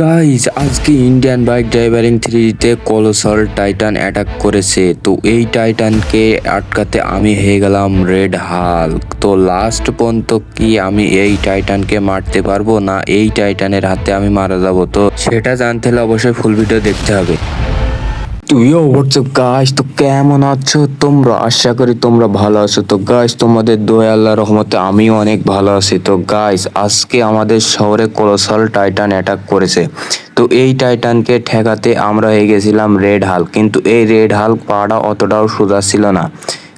Guys আজকে Indian bike ড্রাইভারিং থ্রিতে কলোসল Titan attack করেছে। তো এই টাইটানকে আটকাতে আমি হয়ে গেলাম রেড হাল্ক তো লাস্ট পর্যন্ত কি আমি এই টাইটানকে মারতে পারব? না, এই টাইটানের হাতে আমি মারা যাব। তো সেটা জানতে হলে অবশ্যই ফুল ভিডিও দেখতে হবে। তুইও হোয়াটসঅ্যাপ গাছ তো কেমন আছো তোমরা? আশা করি তোমরা ভালো আছো। তো গাছ তোমাদের দোয়া আল্লাহ রহমতে আমিও অনেক ভালো আছি। তো গাইস আজকে আমাদের শহরে কলোসাল টাইটান অ্যাটাক করেছে। তো এই টাইটানকে ঠেকাতে আমরা হয়ে গেছিলাম রেড হাল কিন্তু এই রেড হাল পাড়া অতটাও সোজা ছিল না।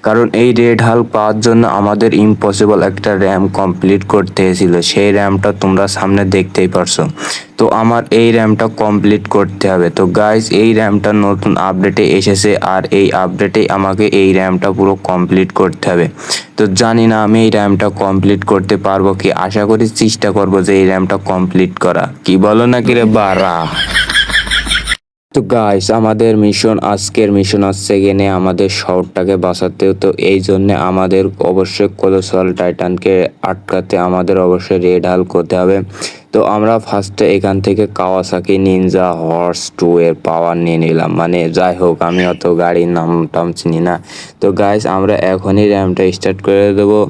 কারণ এই রেড হাল পাওয়ার জন্য আমাদের ইম্পসিবল একটা র্যাম কমপ্লিট করতে হয়েছিল। সেই র্যামটা তোমরা সামনে দেখতেই পারছ। তো আমার এই র্যামটা কমপ্লিট করতে হবে। তো গাইজ এই র্যামটা নতুন আপডেটে এসেছে আর এই আপডেটে আমাকে এই র্যামটা পুরো কমপ্লিট করতে হবে। তো জানি না আমি এই র্যামটা কমপ্লিট করতে পারব কি? আশা করি চেষ্টা করব যে এই র্যামটা কমপ্লিট করা। কি বলো নাকি রে বারা তো গাইস আমাদের মিশন আজকের মিশন আসছে গেনে আমাদের শহরটাকে বাঁচাতে। তো এই জন্য আমাদের অবশ্যই কোলোসল টাইটানকে আটকাতে আমাদের অবশ্যই রেড হাল করতে হবে। তো আমরা ফার্স্টে এখান থেকে কাওয়াসাকি নিনজা হর্স টু এর পাওয়ার নিয়ে নিলাম। মানে যাই হোক, আমি অত গাড়ির নাম টাম চিনি না। তো গাইস আমরা এখনই র্যামটা স্টার্ট করে দেবো।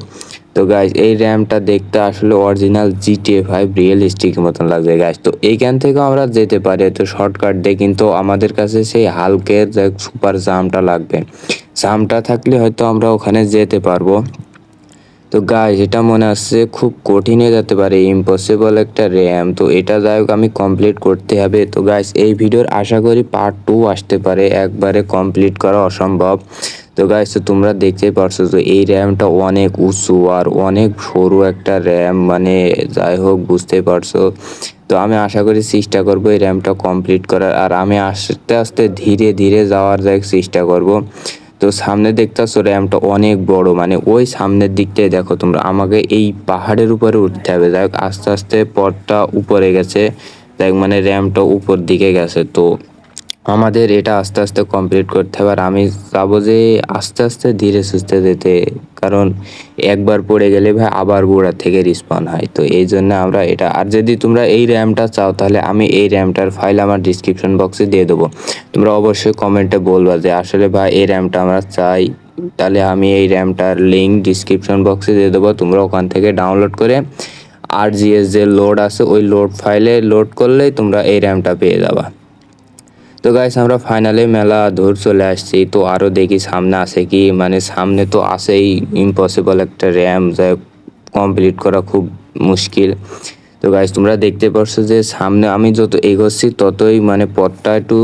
তো গাইজ এই র্যামটা দেখতে আসলে অরিজিনাল জিটিএ ফাইভ রিয়েলিস্টিক মতন লাগছে গাইজ তো এইখান থেকে আমরা যেতে পারি, তো শর্টকাট দিয়ে কিন্তু আমাদের কাছে সেই হালকের সুপার জামটা লাগবে। জামটা থাকলে হয়তো আমরা ওখানে যেতে পারব। তো গাইজ এটা মনে আসছে খুব কঠিন হয়ে যেতে পারে ইম্পসিবল একটা র্যাম তো এটা যাই হোক, আমি কমপ্লিট করতে হবে। তো গাইজ এই ভিডিওর আশা করি পার্ট টু আসতে পারে, একবারে কমপ্লিট করা অসম্ভব। তো গাইজ তো তোমরা দেখতেই পারছ তো এই র্যামটা অনেক উঁচু আর অনেক সরু একটা র্যাম মানে যাই হোক বুঝতে পারছ। তো আমি আশা করি চেষ্টা করব এই র্যামটা কমপ্লিট করার, আর আমি আস্তে আস্তে ধীরে ধীরে যাওয়ার যাই চেষ্টা করব। তো সামনে দেখতেছো র্যামটা অনেক বড় মানে ওই সামনের দিকটাই দেখো তোমরা। আমাকে এই পাহাড়ের উপরে উঠতে হবে। যাই আস্তে আস্তে পথটা উপরে গেছে। যাই মানে র্যামটা উপর দিকে গেছে। তো আমাদের এটা আস্তে আস্তে কমপ্লিট করতে হবে। আর আমি চাবো যে আস্তে আস্তে ধীরে সুস্থে যেতে, কারণ একবার পড়ে গেলে ভাই আবার গোড়া থেকে রিসপন হয়। তো এই জন্য আমরা এটা, আর যদি তোমরা এই র্যামটা চাও, তাহলে আমি এই র্যামটার ফাইল আমার ডিসক্রিপশন বক্সে দিয়ে দেবো। তোমরা অবশ্যই কমেন্টে বলবা যে, আসলে ভাই এই র্যামটা আমরা চাই, তাহলে আমি এই র্যামটার লিঙ্ক ডিসক্রিপশন বক্সে দিয়ে দেবো। তোমরা ওখান থেকে ডাউনলোড করে আর জিএস যে লোড আছে, ওই লোড ফাইলে লোড করলেই তোমরা এই র্যামটা পেয়ে যাবা। তো গাইস আমরা ফাইনালে মেলা ধর চলে আসছি। তো আরও দেখি সামনে আছে কি? মানে সামনে তো আসেই ইম্পসিবল একটা র্যাম যা কমপ্লিট করা খুব মুশকিল। তো গাইস তোমরা দেখতে পারছ যে সামনে আমি যত এগোচ্ছি, ততই মানে পথটা একটু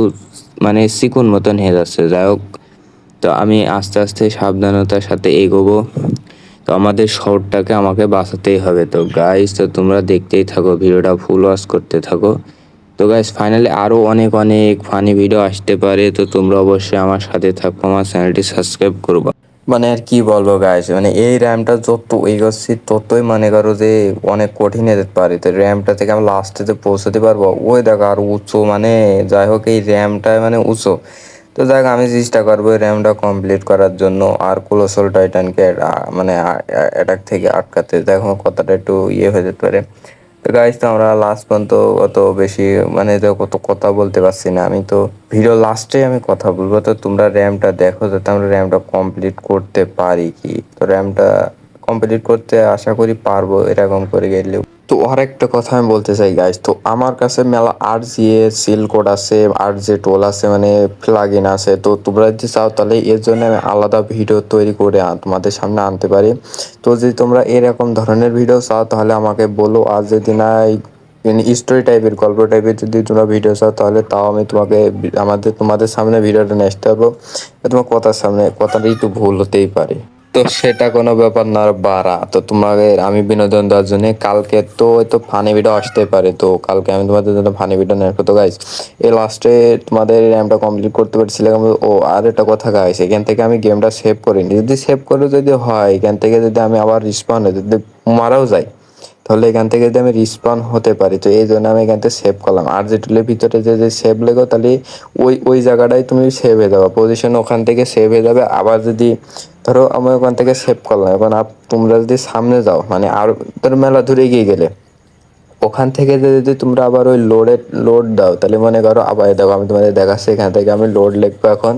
মানে সিকুন মতন হয়ে যাচ্ছে। যাই হোক, তো আমি আস্তে আস্তে সাবধানতার সাথে এগোবো। তো আমাদের শহরটাকে আমাকে বাঁচাতেই হবে। তো গাইস তো তোমরা দেখতেই থাকো, ভিডিওটা ফুল ওয়াশ করতে থাকো। তো গাইস ফাইনালি আরও অনেক অনেক ফানি ভিডিও আসতে পারে, তো তোমরা অবশ্যই আমার সাথে থাকো, আমার চ্যানেলটি সাবস্ক্রাইব করবা। মানে আর কি বলব গাইস মানে এই র্যামটা যত এগোচ্ছি, ততই মনে করো যে অনেক কঠিন যেতে পারে। তো র্যামটা থেকে আমি লাস্টেতে পৌঁছতে পারব, ওই দেখো আর উঁচু মানে যাই হোক এই র্যামটা মানে উঁচু। তো দেখ, আমি চেষ্টা করব র্যামটা কমপ্লিট করার জন্য, আর কোলোসল টাইটানকে মানে অ্যাটাক থেকে আটকাতে। দেখো কথাটা একটু ইয়ে হয়ে যেতে পারে। তো গাইজ তো আমরা লাস্ট পর্যন্ত অত বেশি মানে কত কথা বলতে পারছি না। আমি তো ভিডিও লাস্টে আমি কথা বলব। তো তোমরা র্যামটা দেখো, যাতে আমরা র্যামটা কমপ্লিট করতে পারি কি? তো র্যামটা কমপ্লিট করতে আশা করি পারব এরকম করে গেলে তো আর একটা কথা আমি বলতে চাই গাইজ তো আমার কাছে মেলা আর জি এ সিল কোড আছে আর যে টোল আছে মানে প্লাগ ইন আছে। তো তোমরা যদি চাও তাহলে এর জন্য আমি আলাদা ভিডিও তৈরি করে তোমাদের সামনে আনতে পারি। তো যদি তোমরা এরকম ধরনের ভিডিও চাও তাহলে আমাকে বলো, আর যদি না স্টোরি টাইপের গল্প টাইপের যদি তোমরা ভিডিও চাও তাহলে তাও আমি তোমাকে আমাদের, তোমাদের সামনে ভিডিওটা নিয়ে আসতে পারব। তোমার কথার সামনে, কথাটা একটু ভুল হতেই পারে। তো সেটা কোনো ব্যাপার না বাড়া। তো তোমাকে আমি বিনোদন দেওয়ার জন্য কালকে তো হয়তো ফানি ভিডিও আসতে পারে। তো কালকে আমি তোমাদের জন্য ফানি ভিডিও নেওয়ার তো গাইস এই লাস্টে তোমাদের র্যামটা কমপ্লিট করতে পারছিলাম ও, আর একটা কথা গাইস এখান থেকে আমি গেমটা সেভ করিনি। যদি সেভ করে, যদি হয়, এখান থেকে যদি আমি আবার রিসপন্ড যদি মারাও যাই তাহলে এখান থেকে যদি আমি রিসপন হতে পারি, তো এই জন্য আমি এখান থেকে সেভ করলাম। আর যে টুলের ভিতরে যে যে সেভ লেগো, তাহলে ওই ওই জায়গাটাই তুমি সেভ হয়ে যাবে। পজিশন ওখান থেকে সেভ হয়ে যাবে। আবার যদি ধরো আমি ওখান থেকে সেভ করলাম। এখন তোমরা যদি সামনে যাও মানে আর ধরো মেলা দূরে গিয়ে গেলে, ওখান থেকে যদি তোমরা আবার ওই লোডে লোড দাও, তাহলে মনে করো, আবার দেখো আমি তোমাদের দেখাচ্ছি, এখান থেকে আমি লোড লিখব এখন।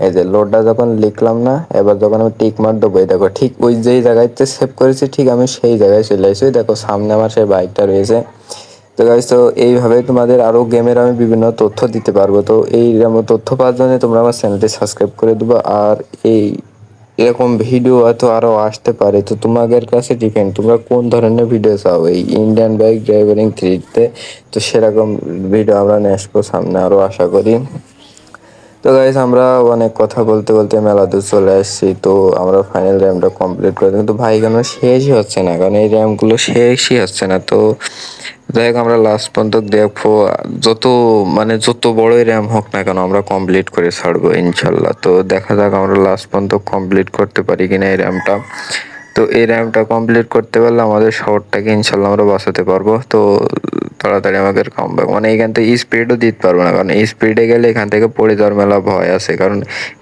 এই যে লোডটা যখন লিখলাম না, এবার যখন আমি টিক মার দেবো দেখো ঠিক ওই যেই জায়গাতে সেভ করেছি, ঠিক আমি সেই জায়গায় চলে আসি। দেখো সামনে আমার সেই বাইকটা রয়েছে। তো গাইজ তো এইভাবে তোমাদের আরও গেমের আমি বিভিন্ন তথ্য দিতে পারব। তো এই তথ্য পাওয়ার জন্য তোমরা আমার চ্যানেলটি সাবস্ক্রাইব করে দেবো। আর এই এরকম ভিডিও হয়তো আরও আসতে পারে। তো তোমাদের কাছে ডিপেন্ড তোমরা কোন ধরনের ভিডিও চাও? এই ইন্ডিয়ান বাইক ড্রাইভারিং থ্রিতে তো সেরকম ভিডিও আমরা নিয়ে সামনে আরও আশা করি। তো গাইজ আমরা অনেক কথা বলতে বলতে মেলা দূর চলে আসছি, তো আমরা ফাইনাল র্যামটা কমপ্লিট করে কিন্তু ভাই কেন শেষই হচ্ছে না, কারণ এই র্যামগুলো শেষই হচ্ছে না। তো যাই আমরা লাস্ট পর্যন্ত দেখব, যত মানে যত বড়ই র্যাম হোক না কেন, আমরা কমপ্লিট করে ছাড়বো, ইনশাল্লাহ। তো দেখা যাক আমরা লাস্ট পর্যন্ত কমপ্লিট করতে পারি কিনা এই র্যামটা তো এই র্যামটা কমপ্লিট করতে পারলে আমাদের শহরটাকে ইনশাল্লাহ আমরা বাঁচাতে পারব। তো তাড়াতাড়ি আমাদের কামব্যাক মানে এখান থেকে স্পিডও দিতে পারব না, কারণ স্পিডে গেলে এখান থেকে পড়ে যাওয়ার মেলা ভয় আছে, কারণ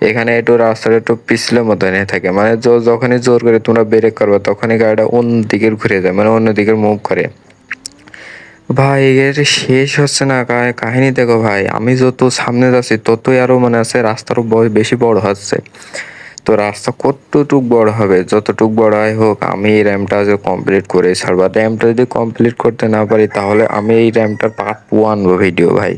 এখানে একটু রাস্তাটা একটু পিছলে মতো হয়ে থাকে। মানে যখনই জোর করে তোমরা ব্রেক করবে, তখনই গাড়িটা অন্য দিকের ঘুরে যায় মানে অন্য দিকের মুভ করে। ভাই, এর শেষ হচ্ছে না কাহিনী দেখো ভাই, আমি যত সামনে যাচ্ছি, ততই আরও মনে আছে রাস্তারও বেশি বড় হচ্ছে। তো রাস্তা কতটুক বড় হবে? যতটুক বড় হয় হোক, আমি এই র্যামটা যে কমপ্লিট করে ছাড়বো। র্যামটা যদি কমপ্লিট করতে না পারি, তাহলে আমি এই র্যামটার পার্ট টু আনব ভিডিও ভাই।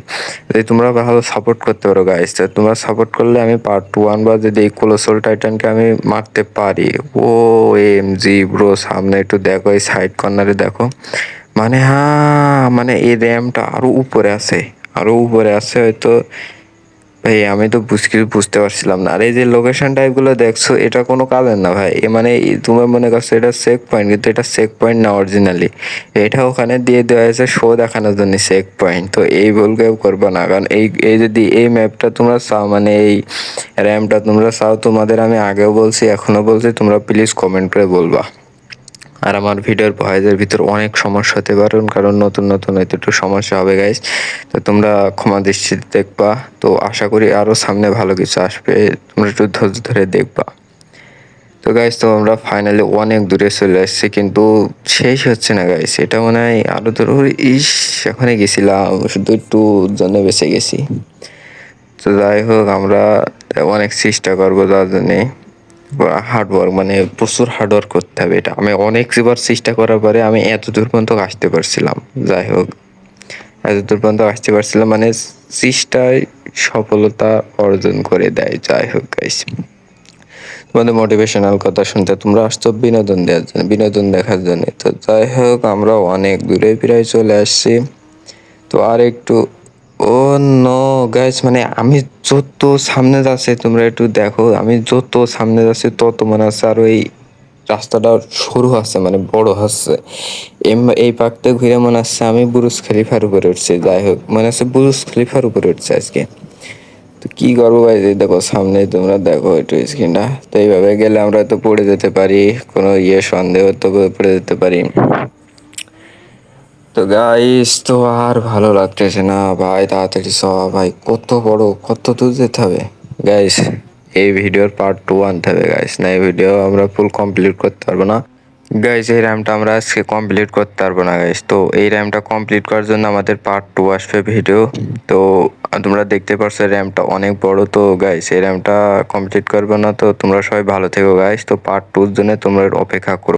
যদি তোমরা ভালো সাপোর্ট করতে পারো গাইস তো তোমরা সাপোর্ট করলে আমি পার্ট টু আনব যদি এই কোলোসোল টাইটানকে আমি মারতে পারি। ও এম জি ব্রো সামনে একটু দেখো, এই সাইড কর্নারে দেখো। মানে হ্যাঁ মানে এই র্যামটা আরও উপরে আছে। আরও উপরে আছে, হয়তো ভাই আমি তো বুঝতে বুঝতে পারছিলাম না। আর এই যে লোকেশন টাইপগুলো দেখছ, এটা কোনো কাজের না ভাই। মানে তোমার মনে করছ এটা চেক পয়েন্ট কিন্তু এটা চেক পয়েন্ট না অরিজিনালি এটা ওখানে দিয়ে দেওয়া হয়েছে শো দেখানোর জন্য চেক পয়েন্ট তো এই ভুল কেউ করবে না। কারণ এই এই যদি এই ম্যাপটা তোমরা চাও মানে এই র্যামটা তোমরা চাও, তোমাদের আমি আগেও বলছি এখনও বলছি, তোমরা প্লিজ কমেন্ট করে বলবা। আর আমার ভিডিওর ভয়েসের ভিতর অনেক সমস্যা হতে পারে, কারণ নতুন নতুন হয়তো একটু সমস্যা হবে গাইজ তো তোমরা ক্ষমা দৃষ্টিতে দেখবা। তো আশা করি আরও সামনে ভালো কিছু আসবে। তোমরা একটু ধৈর্য ধরে দেখবা। তো গাইজ তো আমরা ফাইনালি অনেক দূরে চলে আসছি কিন্তু শেষ হচ্ছে না গাইজ এটা মনে হয় আরও ধরো, ইস এখানে গেছিলাম। শুধু একটু জন্য বেঁচে গেছি। তো যাই হোক, আমরা অনেক চেষ্টা করব তার জন্যে। হার্ডওয়ার্ক মানে প্রচুর হার্ডওয়ার্ক করতে হবে এটা। আমি অনেক অনেকবার চেষ্টা করার পরে আমি এত দূর পর্যন্ত আসতে পারছিলাম, যাই হোক। এত দূর পর্যন্ত আসতে পারছিলাম মানে চেষ্টায় সফলতা অর্জন করে দেয়, যাই হোক তোমাদের মোটিভেশনাল কথা শুনতে, তোমরা আসছো বিনোদন দেওয়ার জন্য, বিনোদন দেখার জন্য। তো যাই হোক আমরা অনেক দূরে প্রায় চলে আসছি। তো আর একটু ও নো গাইস মানে আমি যত সামনে যাচ্ছি, তোমরা একটু দেখো, আমি যত সামনে যাচ্ছি, তত মনে হচ্ছে আর ওই রাস্তাটা সরু হচ্ছে মানে বড় হচ্ছে এই পাকতে ঘুরে মনে হচ্ছে আমি বুরুজ খলিফার উপরে উঠছি, যাই হোক, মনে হচ্ছে বুরুজ খলিফার উপরে উঠছে আজকে। তো কি করব ভাই যে দেখো সামনে তোমরা দেখো একটু স্ক্রিনটা তো এইভাবে গেলে আমরা তো পড়ে যেতে পারি, কোনো ইয়ে সন্দেহ তো পড়ে যেতে পারি। তো গাইস তো আর ভালো লাগতেছে না। ভাই, তাড়াতাড়ি স ভাই, কত বড়, কত দূর যেতে হবে? গাইস এই ভিডিওর পার্ট টু আনতে হবে গাইস না, এই ভিডিও আমরা ফুল কমপ্লিট করতে পারব না। গাইস এই র্যামটা আমরা আজকে কমপ্লিট করতে পারব না গাইস তো এই র্যামটা কমপ্লিট করার জন্য আমাদের পার্ট টু আসবে ভিডিও তো তোমরা দেখতে পারছ র্যামটা অনেক বড়। তো গাইস এই র্যামটা কমপ্লিট করব না, তো তোমরা সবাই ভালো থেকো গাইস তো পার্ট টুর জন্য তোমরা অপেক্ষা করো।